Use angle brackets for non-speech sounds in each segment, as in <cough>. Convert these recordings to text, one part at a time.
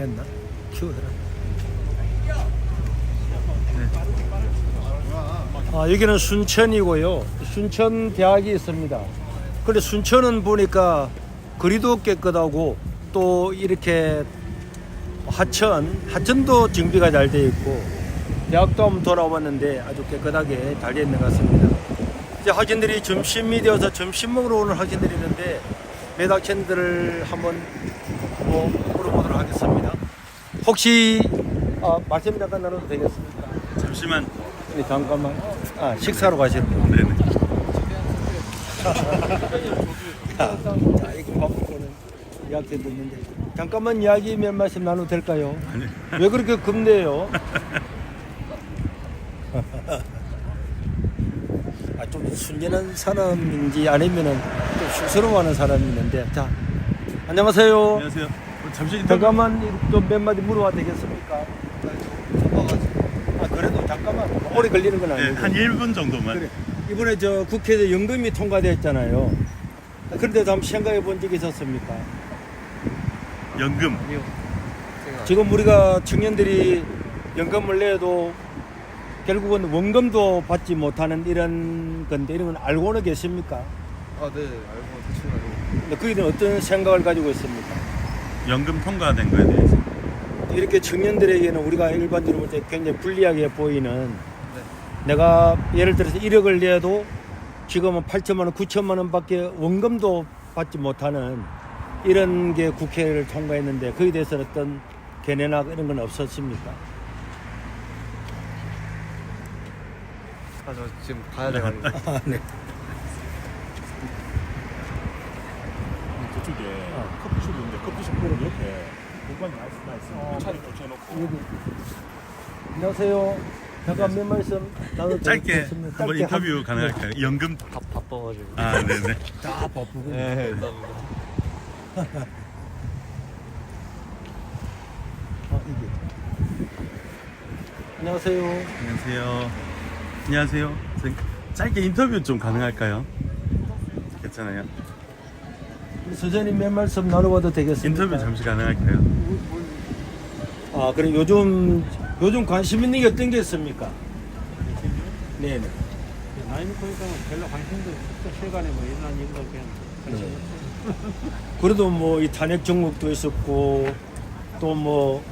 됐나? 키우더라. 아, 여기는 순천이고요. 순천 대학이 있습니다. 근데 순천은 보니까 거리도 깨끗하고 또 이렇게 하천, 하천도 정비가 잘돼 있고 대학도 한번 돌아왔는데 아주 깨끗하게 잘돼 있는 것 같습니다. 이제 학생들이 점심이 되어서 점심 먹으러 오는 학생들이 있는데 매학생들을 한번 뭐 물어보도록 하겠습니다. 혹시 아, 말씀 잠깐 나눠도 되겠습니까? 잠시만. 네, 잠깐만. 아, 식사로 가시는 분. 네네. 자, 이거 밥 먹고는 이야기 듣는데 잠깐만 이야기 몇 말씀 나눠도 될까요? 왜 그렇게 겁내요? 아, 좀 순진한 사람인지 아니면은 좀 쑥스러워하는 사람이 있는데 자 안녕하세요. 안녕하세요. 어, 잠시 인터뷰. 잠깐만 좀 몇 마디 물어봐도 되겠습니까? 아 그래도 잠깐만 오래 걸리는 건 네, 아니고 한 1분 정도만. 그래. 이번에 저 국회에서 연금이 통과됐잖아요. 그런데 한번 생각해 본 적이 있었습니까? 연금. 지금 우리가 청년들이 연금을 내도 결국은 원금도 받지 못하는 이런 건데 이런 건 알고는 계십니까? 아, 네, 알고 대충 알고. 근데 거기는 어떤 생각을 가지고 있습니까? 연금 통과된 거에 대해서. 이렇게 청년들에게는 우리가 일반적으로 볼 때 굉장히 불리하게 보이는 네. 내가 예를 들어서 1억을 내도 지금은 8천만 원, 9천만 원밖에 원금도 받지 못하는 이런 게 국회를 통과했는데 거기에 대해서는 어떤 견해나 이런 건 없었습니까? 아, 저 지금 가야 돼가지고. 아, 네. <laughs> 저쪽에 어. 바로 옆에 공간이 나이스 나이스 차를 교체해놓고 여기. 안녕하세요. 잠깐 몇 말씀 나도 짧게 한번 인터뷰 가능할까요? 연금. 바, 바빠가지고. 아, 네네. <laughs> 다 바쁘고. 네, 감사합니다. <laughs> 아, 이게. 안녕하세요. 안녕하세요. 안녕하세요. 짧게 인터뷰 좀 가능할까요? 괜찮아요. 선생님 몇 말씀 나눠봐도 되겠습니까? 인터뷰 잠시 가능할까요? 아, 그럼 요즘 요즘 관심 있는 게 어떤 게 있습니까? 네, 네. 나이 먹으니까 별로 관심도 없어. 실간에 뭐 일어난 일도 그냥 관심 네. 없어. 그래도 뭐 이 탄핵 정국도 있었고 또 뭐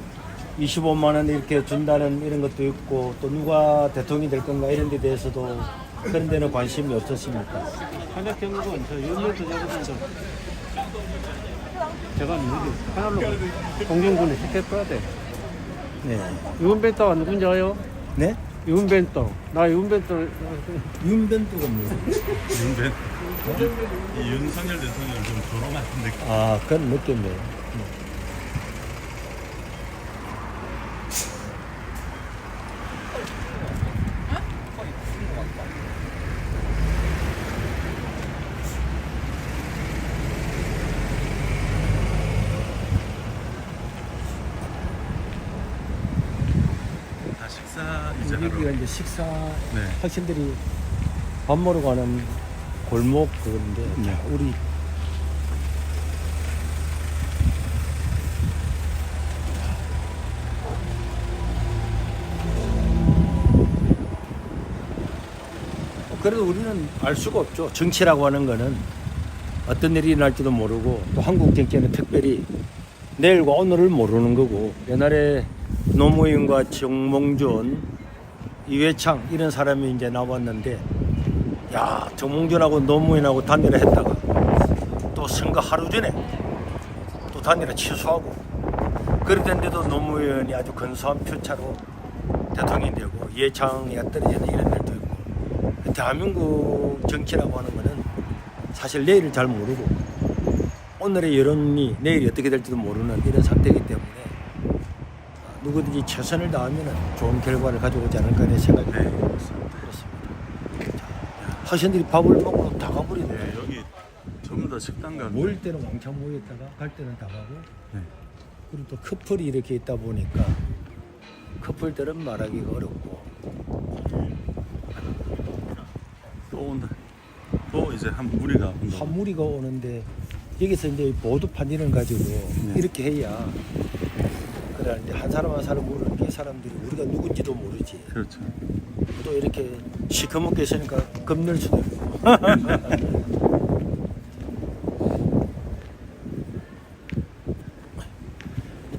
25만 원 이렇게 준다는 이런 것도 있고 또 누가 대통령이 될 건가 이런 데 대해서도 그런 데는 관심이 없었습니까? 탄핵 경국은 저 윤석열 대장부터 제가 누구지? 하나로 공정군에 시켰어야 돼. 네. 유은벤토가 누군지 알아요? 네? 유은벤토. 나 유은벤토 윤변도가 뭐예요? 윤벤. 이 윤석열 대통령 좀 조롱 같은 느낌. 아, 그건 느꼈네요. 다 식사 이제 하러. 여기가 이제 식사 네. 학생들이 밥 먹으러 가는 골목 그건데 네. 자, 우리 그래도 우리는 알 수가 없죠. 정치라고 하는 거는 어떤 일이 날지도 모르고 또 한국 정치는 특별히 내일과 오늘을 모르는 거고 옛날에 노무현과 정몽준, 이회창 이런 사람이 이제 나왔는데 야 정몽준하고 노무현하고 단일화 했다가 또 선거 하루 전에 또 단일화 취소하고 그러던데도 노무현이 아주 근소한 표차로 대통령이 되고 이회창이가 떨어지는 이런 일도 있고 대한민국 정치라고 하는 거는 사실 내일을 잘 모르고 오늘의 여론이 내일이 어떻게 될지도 모르는 이런 상태이기 때문에 누구든지 최선을 다하면 좋은 결과를 가져오지 않을까 하는 생각이 네. 그렇습니다. 학생들이 밥을 먹고 다 가버리네. 네, 여기 전부 다 식당 가는. 모일 때는 왕창 모였다가 갈 때는 다 가고 네. 그리고 또 커플이 이렇게 있다 보니까 커플들은 말하기가 어렵고 또 온다. 또 이제 한 무리가 온다. 한 무리가 오는데 여기서 이제 보드판 이런 가지고 이렇게 해야 인터뷰를 하는데 한 사람 한 사람 모르는 게 사람들이 우리가 누군지도 모르지. 그렇죠. 또 이렇게 시커멓게 있으니까 겁낼 수도 있고. <laughs>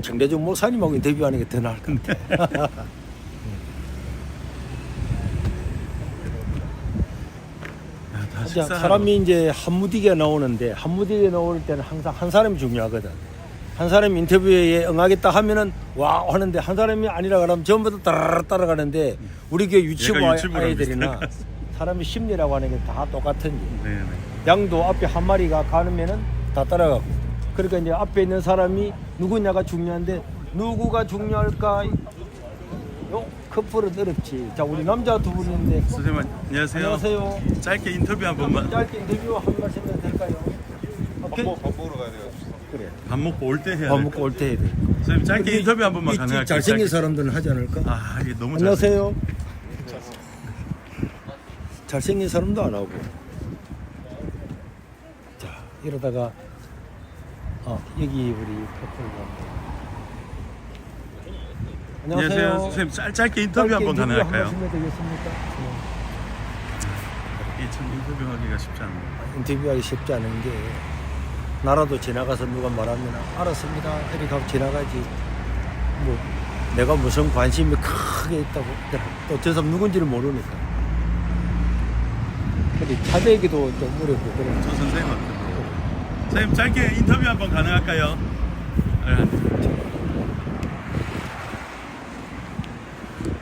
정대중 목사님하고 인터뷰하는 게 더 나을 것 같아. 식사 사람이 이제 한무디게 나오는데 한무디게 나올 때는 항상 한 사람이 중요하거든. 한 사람이 인터뷰에 응하겠다 하면은 와 하는데 한 사람이 아니라 그러면 전부 다 따라 따라가는데 우리 교회 유치부 유치부랑 아이들이나. 사람의 심리라고 하는 게 다 똑같은지 네네. 양도 앞에 한 마리가 가면은 다 따라가고 그러니까 이제 앞에 있는 사람이 누구냐가 중요한데 누구가 중요할까 요 커플은 어렵지 자 우리 남자 두 분인데 선생님 안녕하세요. 안녕하세요 짧게 인터뷰 한 번만. 짧게 인터뷰 한 말씀 해도 될까요? 오케이. 밥 먹으러 가야 돼요. 그래. 밥 먹고 올 때 해야 밥 돼. 먹고 올 때 해야 돼. 선생님 짧게 인터뷰 한 번만 가능할까요? 잘생긴 짧게. 사람들은 하지 않을까? 아 이게 너무 안녕하세요. 잘생긴 사람도 안 하고. 자 이러다가 어 여기 우리 커플 안녕하세요. 선생님 짧, 짧게 인터뷰 한 번 가능할까요? 해도 되겠습니까? 이참 인터뷰하기가 쉽지 않네요. 인터뷰하기 쉽지 않은 게 나라도 지나가서 누가 말하면 알았습니다 이렇게 하고 지나가지 뭐 내가 무슨 관심이 크게 있다고 사람 누군지를 모르니까 근데 차대기도 좀 어렵고 그런 저 선생님한테 물어볼게요. 선생님 짧게 인터뷰 한번 가능할까요? 네.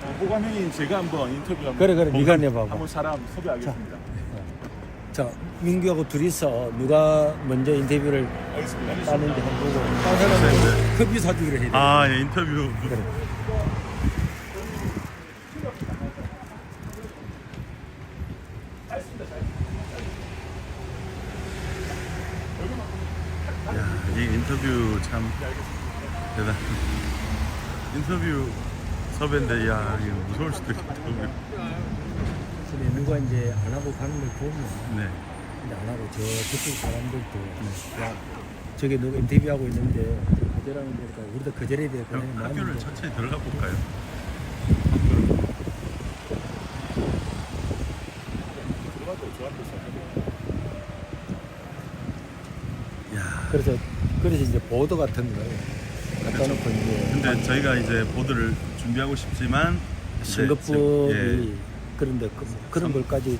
어, 호감 형님 제가 한번 인터뷰 한번 그래 그래 네가 내봐봐 한번 사람 섭외하겠습니다. 자 민규하고 둘이서 누가 먼저 인터뷰를 알겠습니다. 따는지 한번 보고 딴 사람은 커피 사주기로 해야 돼 아 예, 인터뷰. 그래. 야, 이 인터뷰 참 대단. 인터뷰 섭외인데 야 이거 무서울 수도 있겠다. 근데 누가 이제 안 하고 가는 걸 보면 네. 근데 안 하고 저 저쪽 사람들도 야 저게 누가 인터뷰하고 있는데 거절하면 되니까 우리도 거절해야 될 형, 거네 학교를 천천히 들어가 볼까요? 야, 그래서 그래서 이제 보도 같은 거 갖다 그렇죠. 놓고 이제 근데 저희가 이제 보드를 준비하고 싶지만 이제 선거법이 예. 그런데 그, 그런 걸까지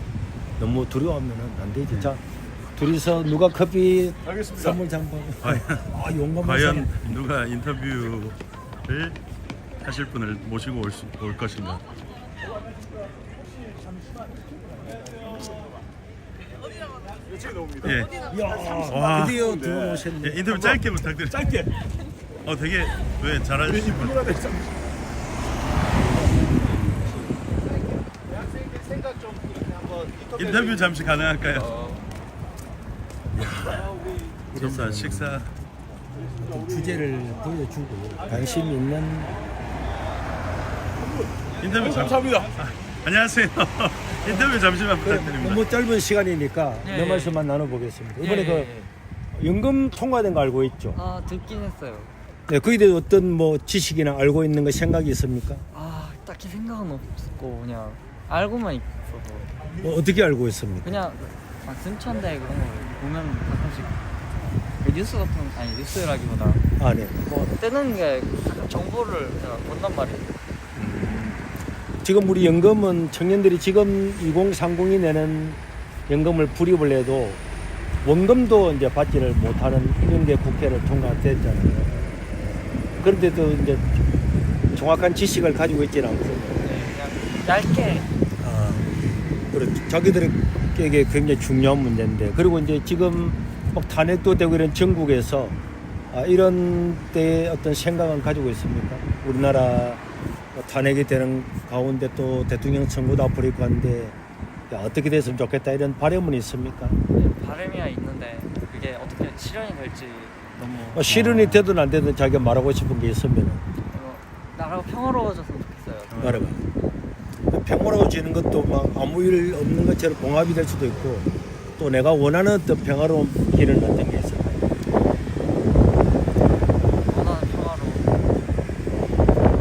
너무 두려워하면 안 되지 자 둘이서 누가 커피 알겠습니다. 선물 장방 <laughs> 과연, 아 용감한 과연 사람 누가 인터뷰를 하실 분을 모시고 올, 수, 올 것인가? 예. 야 와. 드디어 들어오셨네 예, 인터뷰 짧게 부탁드려요. 짧게. 어, 되게 왜 잘하시는 분? 훈훈하다 했잖아. 대학생들 생각 좀 한번 인터뷰. 인터뷰 잠시 가능할까요? 어, 전부 식사 주제를 보여주고 관심 있는 인터뷰 잠시 감사합니다. 안녕하세요. <laughs> 인터뷰 잠시만 부탁드립니다. 너무 짧은 시간이니까 예, 내 예. 말씀만 나눠보겠습니다. 이번에 예, 그 예, 예. 연금 통과된 거 알고 있죠? 아 듣긴 했어요. 네, 거기에 대해 어떤 뭐 지식이나 알고 있는 거 생각이 있습니까? 아 딱히 생각은 없었고 그냥 알고만 있어서 뭐 어떻게 알고 있습니까? 그냥 막 순천대 그런 거 보면 가끔씩 그 뉴스 같은 아니 뉴스라기보다 아, 네. 뭐 뜨는 게 가끔 정보를 제가 본단 말이에요. 지금 우리 연금은 청년들이 지금 2030이 내는 연금을 불입을 해도 원금도 이제 받지를 못하는 이런 게 국회를 통과됐잖아요. 그런데도 이제 정확한 지식을 가지고 있지는 않거든요. 네, 그냥 얇게. 자기들에게 굉장히 중요한 문제인데 그리고 이제 지금 막 탄핵도 되고 이런 전국에서 아, 이런 때의 어떤 생각은 가지고 있습니까? 우리나라 뭐 탄핵이 되는 가운데 또 대통령 선거도 앞으로 있고 한데 야, 어떻게 됐으면 좋겠다 이런 바람은 있습니까? 바람이야 있는데 그게 어떻게 실현이 될지 너무 뭐 실현이 되든 안 되든 자기가 말하고 싶은 게 있으면 어, 나라가 평화로워졌으면 좋겠어요. 말해봐. 평화로 지는 것도 막 아무 일 없는 것처럼 봉합이 될 수도 있고 또 내가 원하는 어떤 평화로운 길을 만든 게 있어요? 원하는 평화로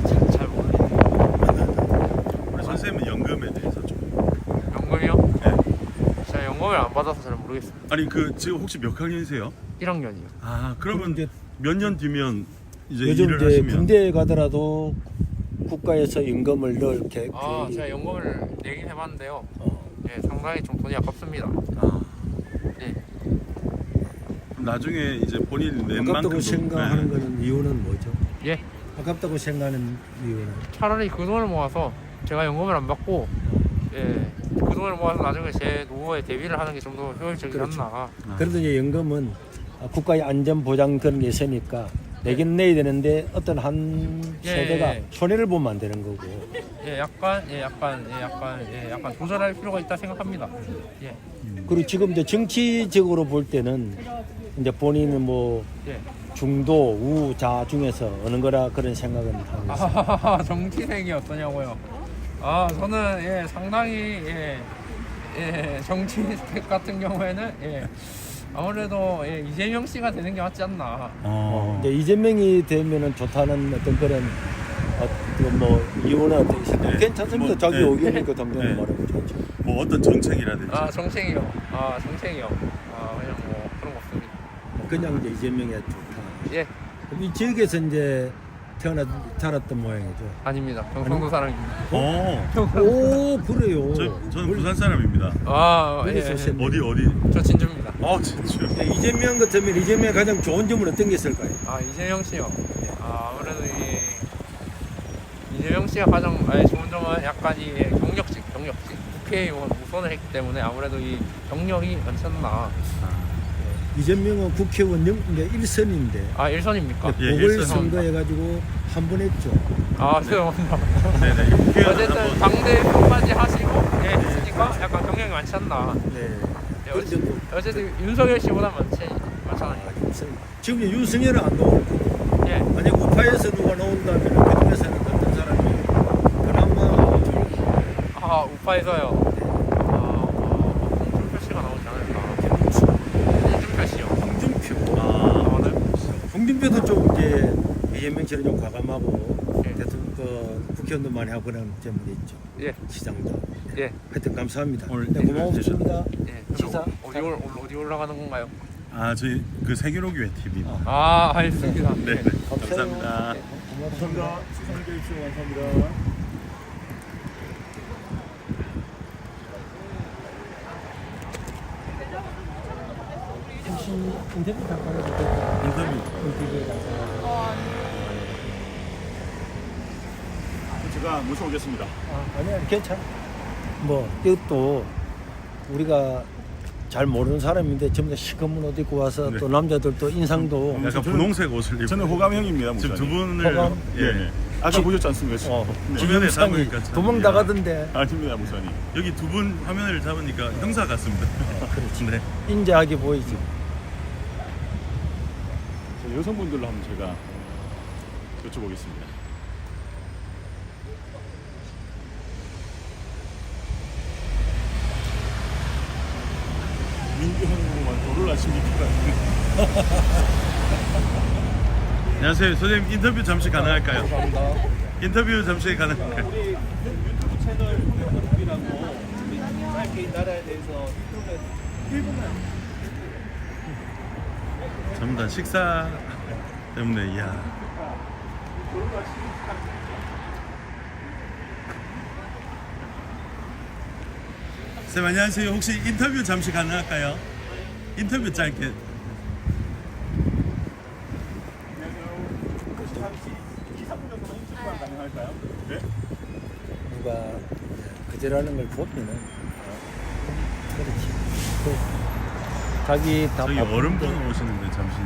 잘, 잘 모르겠네요. 우리 선생님은 연금에 대해서 좀 연금이요? 네. 제가 연금을 안 받아서 잘 모르겠어요. 아니 그 지금 혹시 몇 학년이세요? 1학년이요. 아 그러면 이제 몇 년 뒤면 이제 요즘 일을 이제 하시면 군대 가더라도 국가에서 임금을 넣을 계획. 아, 제가 연금을 내긴 해봤는데요. 어. 예, 상당히 좀 돈이 아깝습니다. 아. 예. 나중에 이제 본인 낸 만큼 아깝다고 생각하는 거는 이유는 뭐죠? 예. 아깝다고 생각하는 이유는 차라리 그 돈을 모아서 제가 연금을 안 받고 예, 그 돈을 모아서 나중에 제 노후에 대비를 하는 게 좀 더 효율적이지 그렇죠. 않나. 그래도 이제 연금은 아, 국가의 안전 보장 그런 게 있으니까 내긴 내야 되는데 어떤 한 예, 세대가 예. 손해를 보면 안 되는 거고 예, 약간 예, 약간 예, 약간 예, 약간 조절할 필요가 있다 생각합니다. 예. 그리고 지금 이제 정치적으로 볼 때는 이제 본인은 뭐 예. 중도 우자 중에서 어느 거라 그런 생각은 하고 있어요. 아, <laughs> 정치생이 어떠냐고요? 아, 저는 예, 상당히 예, 예, 정치색 <laughs> 같은 경우에는 예, 아무래도 예, 이재명 씨가 되는 게 맞지 않나. 어, 이제 이재명이 되면은 좋다는 어떤 그런 어떤 뭐 어떻게 생각? 네. 괜찮습니다. 뭐, 자기 네. 의견이니까 <laughs> 당연히 네. 말하면 좋죠. 뭐 어떤 정책이라든지 아, 정책이요. 아, 정책이요. 아, 그냥 뭐 그런 거 없습니다. 그냥 이제 이재명이 좋다. 예, 그럼 이 지역에서 이제 태어나 자랐던 모양이죠. 아닙니다. 경상도 사람입니다. 어, 오 그래요. 저, 저는 부산 사람입니다 아, 예, 예. 쌤. 어디 어디? 저 진주입니다. 아 진짜 이재명 같으면 이재명의 가장 좋은 점은 어떤 게 있을까요? 아 이재명 씨요. 아 아무래도 이 이재명 씨가 가장 아, 좋은 점은 약간 이 경력직, 경력직 국회의원 우선을 했기 때문에 아무래도 이 경력이 괜찮나. 이재명은 국회의원 영, 이제 1선인데 아 일선입니까? 예, 보궐선거 해가지고 한 번 했죠. 아 죄송합니다. 네네 국회의원 어쨌든 한번 당대 표까지 하시고 예 했으니까 약간 경력이 많지 않나. 네. 예, 그런 정도. 어쨌든 윤석열 씨보다 많지 많잖아요. 지금 이제 윤석열은 안 나올 거고 예. 만약 우파에서 누가 나온다면 그 중에서는 어떤 사람이 그나마 아 우파에서요. 아, 아 홍준표 씨가 나오지 않을까. 김문수, 홍준표 씨요. 홍준표. 아, 아, 네. 홍준표도 좀 이제 이재명처럼 좀 과감하고 예. 대통령 그 국회의원도 많이 하고 그런 점이 있죠. 예. 시장도. 예. 하여튼 감사합니다. 오늘 네, 고맙습니다. 예. 시사. 어디 올 어디 올라가는 건가요? 아 저희 그 세계로교회 TV 아 알겠습니다. 네, 네. 감사합니다 네, 감사합니다. 시청해 주셔서 감사합니다. 혹시 인터뷰 잠깐 해도 될까요? 인터뷰 인터뷰 잠깐. 제가 모셔오겠습니다. 아, 아니야, 괜찮아. 뭐, 이것도 우리가 잘 모르는 사람인데 전부 다 시커먼 옷 입고 와서 네. 또 남자들도 인상도 약간 저는- 분홍색 옷을 입고 저는 호감 형입니다. 지금 두. 분을 호감? 예, 네. 아까 보셨지 않습니까? 어, 네. 주변에 참, 도망 야. 나가던데 아닙니다, 목사님. 여기 두 분 화면을 잡으니까 형사 같습니다. 그렇지. 네. 인자하게 보이지. 저 여성분들로 한번 제가 여쭤보겠습니다. 민주행동만 도를 아십니까? 안녕하세요. 선생님 인터뷰 잠시 가능할까요? 감사합니다. 인터뷰 잠시 가능할까요? 우리 유튜브 채널 유튜브라고 짧게 이 나라에 대해서 유튜브에 1분만 전부 다 식사 때문에 이야. 쌤 안녕하세요. 혹시 인터뷰 잠시 가능할까요? 인터뷰 짧게. 잠시 2, 3분 정도만 인터뷰가 가능할까요? 네? 누가 그제라는 걸 보면은 어, 그렇지. 그 자기 다 저기 바쁜데 어른분 오시는데 잠시.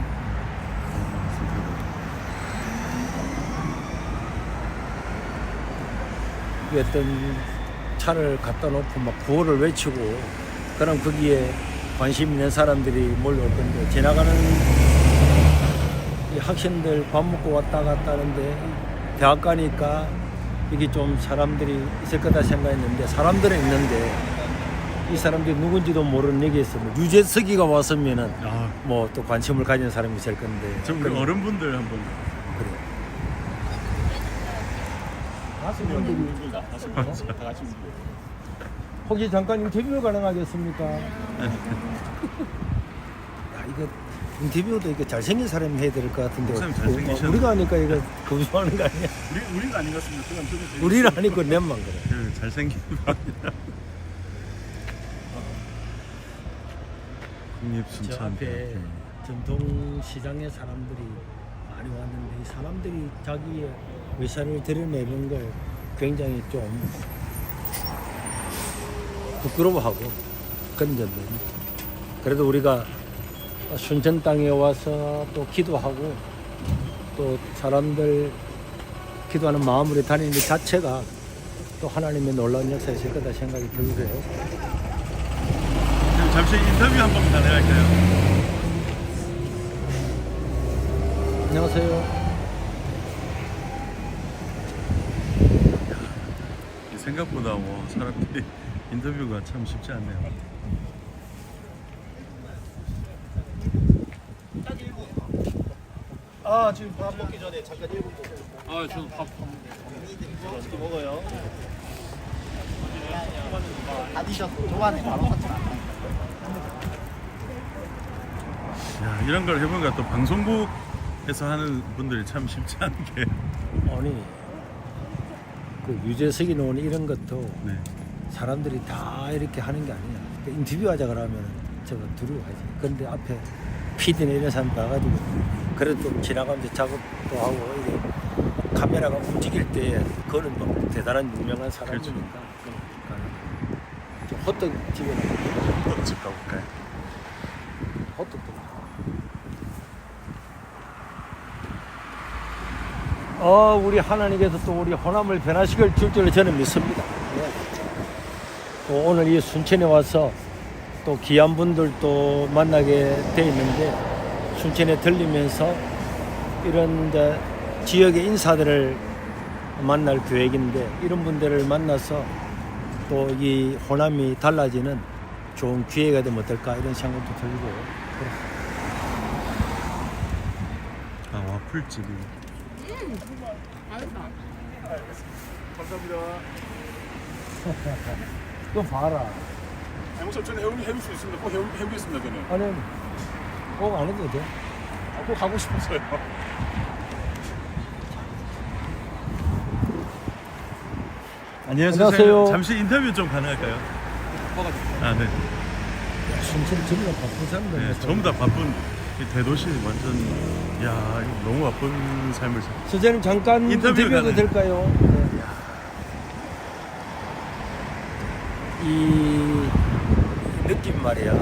어떤 차를 갖다 놓고 막 구호를 외치고 그럼 거기에 관심 있는 사람들이 몰려올 건데 지나가는 이 학생들 밥 먹고 왔다 갔다 하는데 대학 가니까 이게 좀 사람들이 있을 거다 생각했는데 사람들은 있는데 이 사람들이 누군지도 모르는 여기에서 뭐 유재석이가 왔으면은 아, 뭐또 관심을 가진 사람이 있을 건데 좀 그런- 어른분들 한번. 그래. 다섯 명입니다. 다섯 명. 다 같이 혹시 잠깐 인터뷰 가능하겠습니까? 야 이거 인터뷰도 이거 잘생긴 사람이 해야 될 것 같은데 목사님 어, 잘생기셨네. 우리가 하니까 이거 거부하는 거 아니야? 우리 우리가 아닌 것 같습니다. 좀 우리는 아니고 낸만 그래. 그 잘생긴 분이라. 저 국립순천 앞에 전통시장에 사람들이 많이 왔는데 이 사람들이 자기의 외사를 드러내는 걸 굉장히 좀 부끄러워하고 건졌는 그래도 우리가 순천 땅에 와서 또 기도하고 또 사람들 기도하는 마음으로 다니는 것 자체가 또 하나님의 놀라운 역사에 있을 거다 생각이 들고요. 지금 잠시 인터뷰 한번 가능할까요? 안녕하세요. 생각보다 뭐 사람들이 인터뷰가 참 쉽지 않네요. 아 지금 밥 먹기 전에 잠깐 1분 보고 아 저는 밥또 먹어요. 다 드셨어. 초반에 바로 샀지 야 이런 걸 해보니까 또 방송국에서 하는 분들이 참 쉽지 않은 게. 아니 그 유재석이 나오는 이런 것도 네. 사람들이 다 이렇게 하는 게 아니야. 그 인터뷰하자 그러면 저거 두려워하지. 그런데 앞에 PD나 이런 사람 봐가지고 그래도 좀 지나가면서 작업도 하고 이게 카메라가 움직일 때 그거는 뭐 대단한 유명한 사람이니까 그러니까 좀 호떡 집에 집 가볼까요? 호떡도 어, 우리 하나님께서 또 우리 호남을 변화시킬 줄 저는 믿습니다. 예. 또 오늘 이 순천에 와서 또 귀한 분들도 만나게 돼 있는데 순천에 들리면서 이런 지역의 인사들을 만날 계획인데 이런 분들을 만나서 또 이 호남이 달라지는 좋은 기회가 되면 어떨까 이런 생각도 들고. 아 와플집이. <laughs> 또 봐라. 아니, 목사님 저는 해올, 해올 수 있습니다. 꼭 해올, 해보겠습니다 저는. 아니 꼭 안 해도 돼. 아, 꼭 가고 싶어서요. 안녕하세요. 안녕하세요. 잠시 인터뷰 좀 가능할까요? 아 네. 순천이 전부 다 바쁜 사람들. 네, 전부 다 바쁜 이 대도시 완전 야 이거 너무 바쁜 삶을 살. 선생님 잠깐 인터뷰 인터뷰해도. 될까요? 네. 이 느낌 말이야.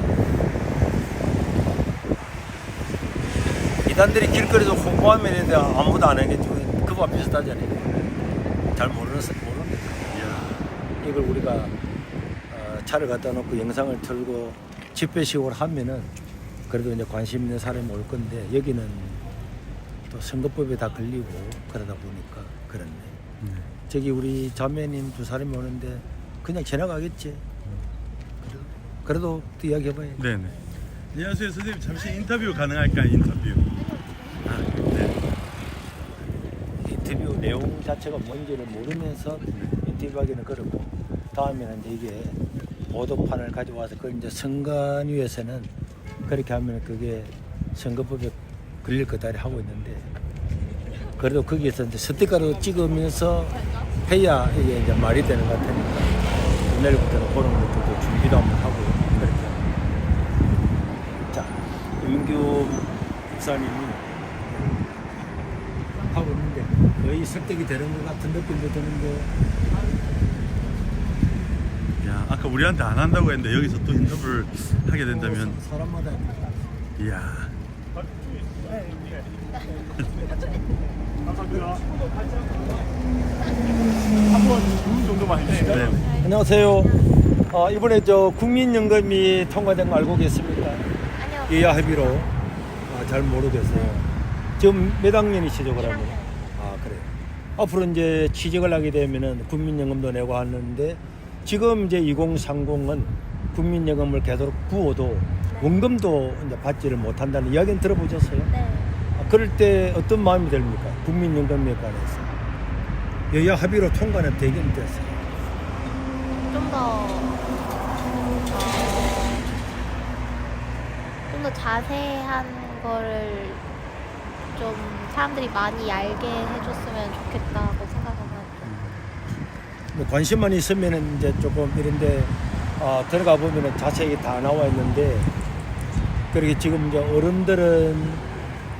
이단들이 길거리에서 홍보하면 되는데 아무도 안좀 그와 비슷하잖아요. 잘 모르는 이야. 이걸 우리가 어, 차를 갖다 놓고 영상을 틀고 집회식으로 하면은 그래도 이제 관심 있는 사람이 올 건데 여기는 또 선거법에 다 걸리고 그러다 보니까 그렇네. 네. 저기 우리 자매님 두 사람이 오는데 그냥 지나가겠지. 그래도, 그래도 또 이야기해봐야지. 네네. 안녕하세요 선생님 잠시 인터뷰 가능할까요? 인터뷰. 아 네. 인터뷰 내용 자체가 뭔지를 모르면서 인터뷰하기는 그렇고 다음에는 이게 보도판을 가져와서 그걸 이제 선관위에서는 그렇게 하면 그게 선거법에 걸릴 거다 하고 있는데 그래도 거기에서 이제 스티커로 찍으면서 해야 이게 이제 말이 되는 것 같으니까 내일부터는 그런 것들도 준비도 한번 하고 그렇게 자 윤규 목사님이 하고 있는데 거의 설득이 되는 것 같은 느낌도 드는데 야 아까 우리한테 안 한다고 했는데 여기서 또 인터뷰를 하게 된다면 사- 사람마다 이야. 감사합니다. 한번 분 정도만 해주시면. 네. 안녕하세요. 어, 이번에 저 국민연금이 통과된 거 알고 계십니까? 아니요. 이하 합의로 아, 잘 모르겠어요. 지금 몇 학년이시죠 그러면? 아 그래요. 앞으로 이제 취직을 하게 되면은 국민연금도 내고 하는데 지금 이제 2030은 국민연금을 계속 부어도 원금도 이제 받지를 못한다는 이야기는 들어보셨어요? 네. 아, 그럴 때 어떤 마음이 듭니까? 국민연금에 관해서 여야 합의로 통과는 되긴 됐어요. 좀더좀더 어. 자세한 거를 좀 사람들이 많이 알게 해줬으면 좋겠다고 생각합니다. 관심만 있으면 이제 조금 이런데 어, 들어가 보면 자세히 다 나와 있는데 그렇게 지금 이제 어른들은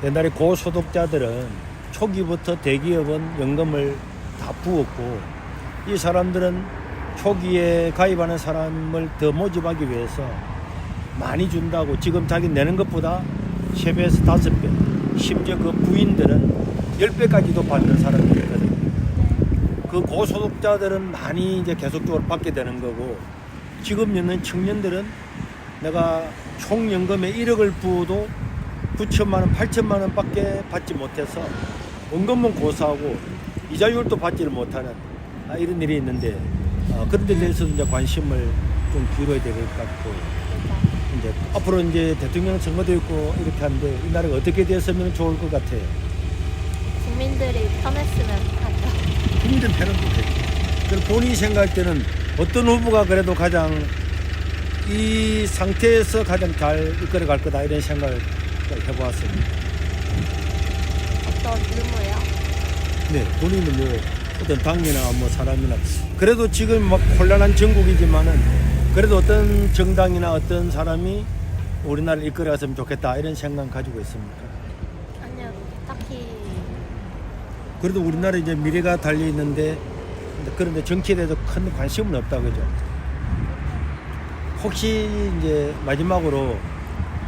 옛날에 고소득자들은 초기부터 대기업은 연금을 다 부었고 이 사람들은 초기에 가입하는 사람을 더 모집하기 위해서 많이 준다고 지금 자기 내는 것보다 세배에서 다섯 배 심지어 그 부인들은 열배까지도 받는 사람들이 있거든요. 그 고소득자들은 많이 이제 계속적으로 받게 되는 거고 지금 있는 청년들은 내가 총 연금에 1억을 부어도 9천만 원, 8천만 원밖에 받지 못해서 원금은 고사하고 이자율도 받지를 못하는 아, 이런 일이 있는데 어, 그런 데 대해서 이제 관심을 좀 기울여야 될 것 같고 이제 앞으로 이제 대통령 선거도 있고 이렇게 하는데 이 나라가 어떻게 됐으면 좋을 것 같아요. 국민들이 편했으면 하죠. 힘든 편은 못해. 그럼 본인이 생각할 때는 어떤 후보가 그래도 가장 이 상태에서 가장 잘 이끌어 갈 거다 이런 생각을 해보았습니다. 어떤 의무요? 네, 본인은 뭐 어떤 당이나 뭐 사람이나 그래도 지금 막 혼란한 전국이지만은 그래도 어떤 정당이나 어떤 사람이 우리나라를 이끌어갔으면 좋겠다 이런 생각 가지고 있습니까? 아니요, 딱히 그래도 우리나라 이제 미래가 달려 있는데 그런데 정치에 대해서 큰 관심은 없다 그죠? 혹시 이제 마지막으로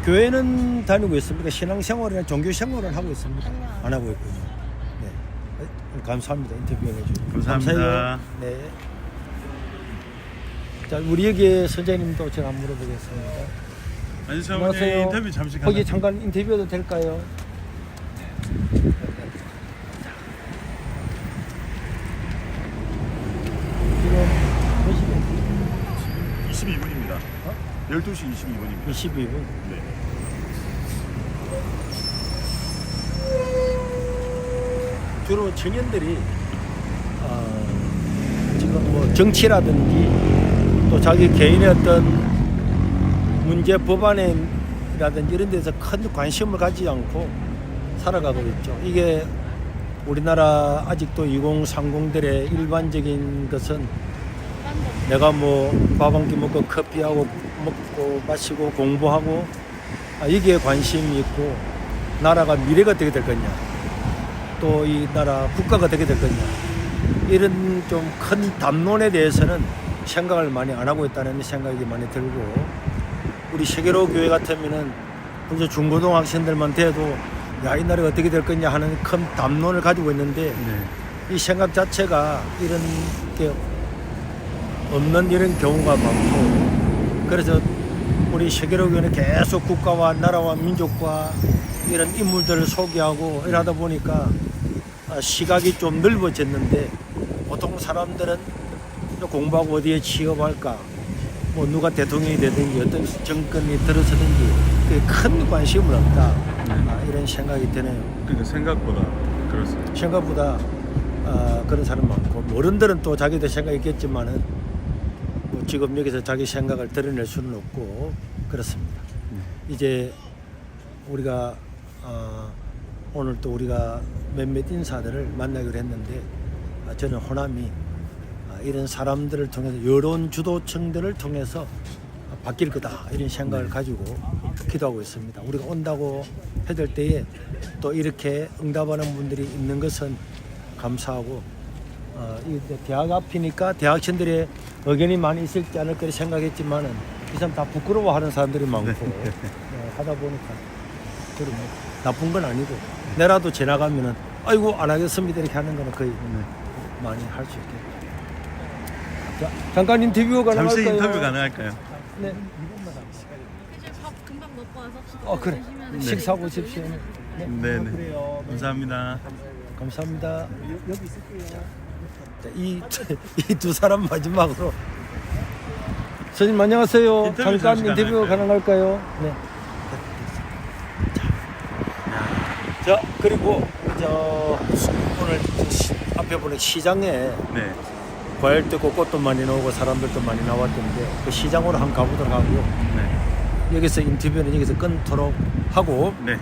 교회는 다니고 있습니까? 신앙생활이나 종교생활을 하고 있습니까? 아니요. 안 하고 있군요. 네. 감사합니다. 인터뷰 해주셔서. 감사합니다. 감사해요. 네. 자, 우리 여기 선생님도 제가 한번 물어보겠습니다. 아니 사모님 인터뷰 잠시 거기 가능- 잠깐 인터뷰해도 될까요? 지금 몇 시간? 22분입니다. 12시 22분입니다. 22분. 네. 주로 청년들이 어, 지금 뭐 정치라든지 또 자기 개인의 어떤 문제 법안이라든지 이런 데서 큰 관심을 가지지 않고 살아가고 있죠. 이게 우리나라 아직도 2030들의 일반적인 것은 내가 뭐 밥 한 끼 먹고 커피하고 먹고 마시고 공부하고 아, 여기에 관심이 있고 나라가 미래가 어떻게 될 거냐 또 이 나라 국가가 어떻게 될 거냐 이런 좀 큰 담론에 대해서는 생각을 많이 안 하고 있다는 생각이 많이 들고 우리 세계로 교회 같으면은 이제 중고등 학생들만 돼도 야 이 나라가 어떻게 될 거냐 하는 큰 담론을 가지고 있는데 네. 이 생각 자체가 이런 게 없는 이런 경우가 많고 그래서 우리 세계로 교회는 계속 국가와 나라와 민족과 이런 인물들을 소개하고 이러다 보니까 아, 시각이 좀 넓어졌는데 보통 사람들은 공부하고 어디에 취업할까 뭐 누가 대통령이 되든지 어떤 정권이 들어서든지 큰 관심은 없다 아, 이런 생각이 드네요. 그러니까 생각보다 그렇습니다. 생각보다 아, 그런 사람 많고 뭐 어른들은 또 자기들 생각 있겠지만은 뭐 지금 여기서 자기 생각을 드러낼 수는 없고 그렇습니다. 이제 우리가 어, 오늘 또 우리가 몇몇 인사들을 만나기로 했는데 아, 저는 호남이 아, 이런 사람들을 통해서 여론 주도층들을 통해서 바뀔 거다 이런 생각을 가지고 기도하고 있습니다. 우리가 온다고 해될 때에 또 이렇게 응답하는 분들이 있는 것은 감사하고 어, 대학 앞이니까 대학생들의 의견이 많이 있을지 않을 거라 생각했지만은 이 사람 다 부끄러워하는 사람들이 많고 네, 하다 보니까 그러면 나쁜 건 아니고 내라도 지나가면은 아이고 안 하겠습니다 이렇게 하는 거는 거의 많이 할 수 있게. 자, 잠깐 인터뷰 가능할까요? 잠시 인터뷰 가능할까요? 네. 밥 금방 먹고 와서 어 그래. 식사하고 오십시오. 네. 네네. 감사합니다. 감사합니다. 여기 있을게요. 이이 두 사람 마지막으로 선생님 안녕하세요. 인터뷰 잠깐 잠시 인터뷰 가능할까요? 가능할까요? 네. 자, 자 그리고 저 오늘 시- 앞에 보는 시장에 네. 과일도 있고 꽃도 많이 나오고 사람들도 많이 나왔던데 그 시장으로 한번 가보도록 하고요. 네. 여기서 인터뷰는 여기서 끊도록 하고 네.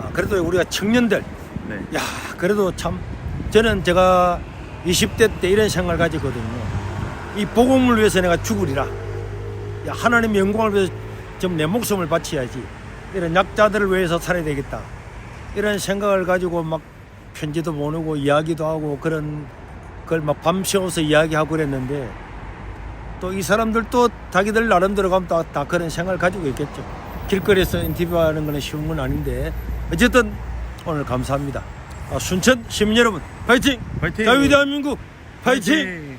아, 그래도 우리가 청년들 네. 야 그래도 참 저는 제가 20대 때 이런 생각을 가지거든요 이 복음을 위해서 내가 죽으리라 야 하나님 영광을 위해서 좀 내 목숨을 바쳐야지 이런 약자들을 위해서 살아야 되겠다 이런 생각을 가지고 막 편지도 보내고 이야기도 하고 그런 그걸 막 밤새워서 이야기하고 그랬는데 또 이 사람들도 자기들 나름대로 가면 다, 다 그런 생각을 가지고 있겠죠 길거리에서 인터뷰하는 건 쉬운 건 아닌데 어쨌든 오늘 감사합니다 아, 순천 시민 여러분 파이팅! 파이팅! 자유 대한민국 파이팅! 파이팅!